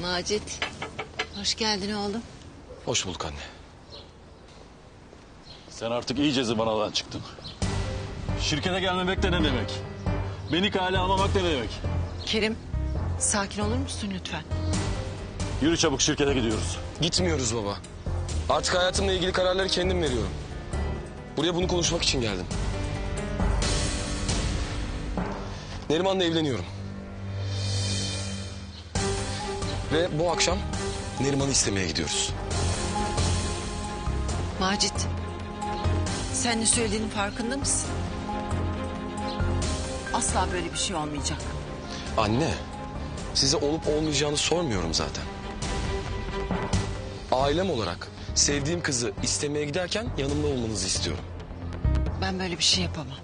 Macit. Hoş geldin oğlum. Hoş bulduk anne. Sen artık iyice zıvanadan çıktın. Şirkete gelmemek de ne demek? Beni kale almamak da ne demek? Kerim sakin olur musun lütfen? Yürü çabuk şirkete gidiyoruz. Gitmiyoruz baba. Artık hayatımla ilgili kararları kendim veriyorum. Buraya bunu konuşmak için geldim. Neriman'la evleniyorum. Ve bu akşam Neriman'ı istemeye gidiyoruz. Macit. Sen ne söylediğinin farkında mısın? Asla böyle bir şey olmayacak. Anne, size olup olmayacağını sormuyorum zaten. Ailem olarak sevdiğim kızı istemeye giderken yanımda olmanızı istiyorum. Ben böyle bir şey yapamam.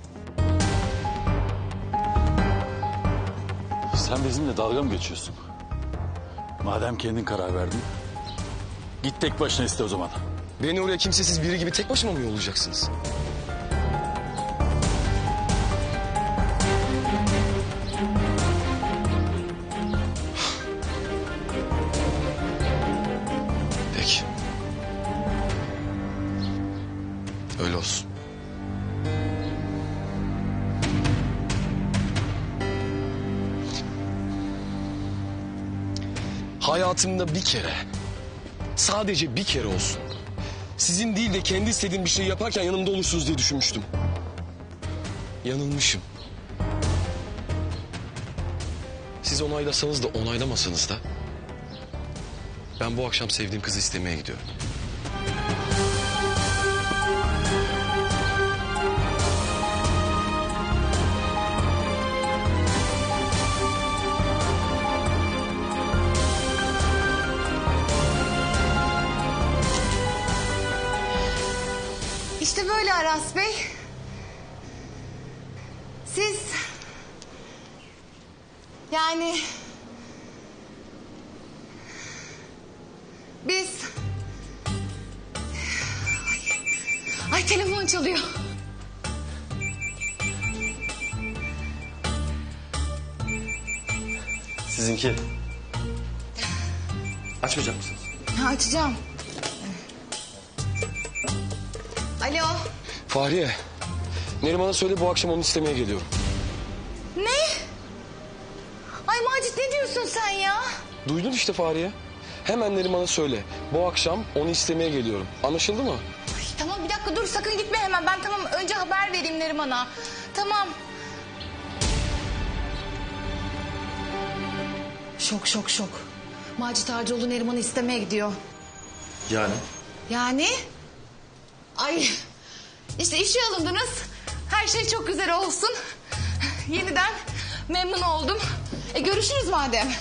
Sen bizimle dalga mı geçiyorsun? Madem kendin karar verdin. Git tek başına iste o zaman. Beni oraya kimsesiz biri gibi tek başıma mı yollayacaksınız? Peki. Öyle olsun. Hayatımda bir kere Sadece bir kere olsun. Sizin değil de kendi istediğim bir şey yaparken yanımda olursunuz diye düşünmüştüm. Yanılmışım. Siz onaylasanız da onaylamasanız da... ...ben bu akşam sevdiğim kızı istemeye gidiyorum. İşte böyle Aras Bey. Siz... Yani... Biz... Ay, Ay telefon çalıyor. Sizinki. Açmayacak mısınız? Ha, açacağım. Alo. Fahriye. Neriman'a söyle bu akşam onu istemeye geliyorum. Ne? Ay Macit ne diyorsun sen ya? Duydun işte Fahriye. Hemen Neriman'a söyle. Bu akşam onu istemeye geliyorum. Anlaşıldı mı? Ay, tamam bir dakika dur sakın gitme hemen. Ben tamam önce haber vereyim Neriman'a. Tamam. Şok şok şok. Macit Harcıoğlu Neriman'ı istemeye gidiyor. Yani? Yani? Ay işte işe alındınız. Her şey çok güzel olsun. Yeniden memnun oldum. E görüşürüz madem.